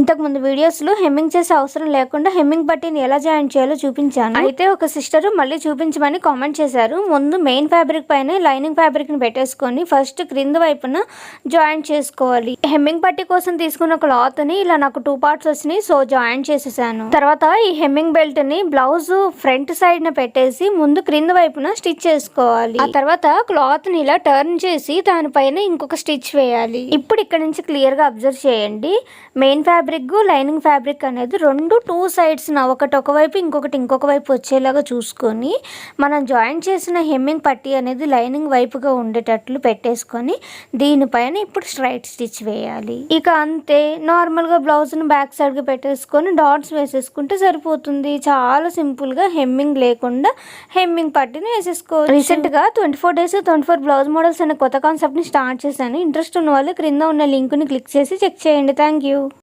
ఇంతకు ముందు హెమ్మింగ్ చేసే అవసరం లేకుండా హెమ్మింగ్ పట్టీని ఎలా జాయిన్ చేయాలో చూపించాను. అయితే ఒక సిస్టర్ మళ్ళీ చూపించమని కామెంట్ చేశారు. ముందు మెయిన్ ఫ్యాబ్రిక్ పైన లైనింగ్ ఫ్యాబ్రిక్ని పెట్టేసుకొని ఫస్ట్ క్రింద వైపున జాయిన్ చేసుకోవాలి. హెమ్మింగ్ పట్టీ కోసం తీసుకున్న క్లాత్ని ఇలా నాకు టూ పార్ట్స్ వచ్చినాయి సో జాయిన్ చేసేసాను. తర్వాత ఈ హెమ్మింగ్ బెల్ట్ని బ్లౌజ్ ఫ్రంట్ సైడ్ న పెట్టేసి ముందు క్రింద వైపున స్టిచ్ చేసుకోవాలి. ఆ తర్వాత క్లాత్ని ఇలా టర్న్ చేసి దానిపైన ఇంకొక స్టిచ్ వేయాలి. ఇప్పుడు ఇక్కడ నుంచి క్లియర్గా అబ్జర్వ్ చేయండి. మెయిన్ ఫ్యాబ్రిక్ లైనింగ్ ఫ్యాబ్రిక్ అనేది రెండు టూ సైడ్స్ ఒకటి ఒక వైపు ఇంకొకటి ఇంకొక వైపు వచ్చేలాగా చూసుకొని మనం జాయిన్ చేసిన హెమ్మింగ్ పట్టీ అనేది లైనింగ్ వైపుగా ఉండేటట్లు పెట్టేసుకొని దీనిపైన ఇప్పుడు స్ట్రైట్ స్టిచ్ వేయాలి. ఇక అంతే నార్మల్గా బ్లౌజ్ని బ్యాక్ సైడ్గా పెట్టేసుకొని డాట్స్ వేసేసుకుంటే సరిపోతుంది. చాలా సింపుల్గా హెమ్మింగ్ లేకుండా హెమ్మింగ్ పట్టిని వేసేసుకో రీసెంట్గా twenty four days twenty four blouse models అనే కొత్త కాన్సెప్ట్ని స్టార్ట్ చేశాను. ఇంట్రెస్ట్ ఉన్న వాళ్ళు క్రింద ఉన్న లింక్ని క్లిక్ చేసి చెక్ చేయండి. Thank you.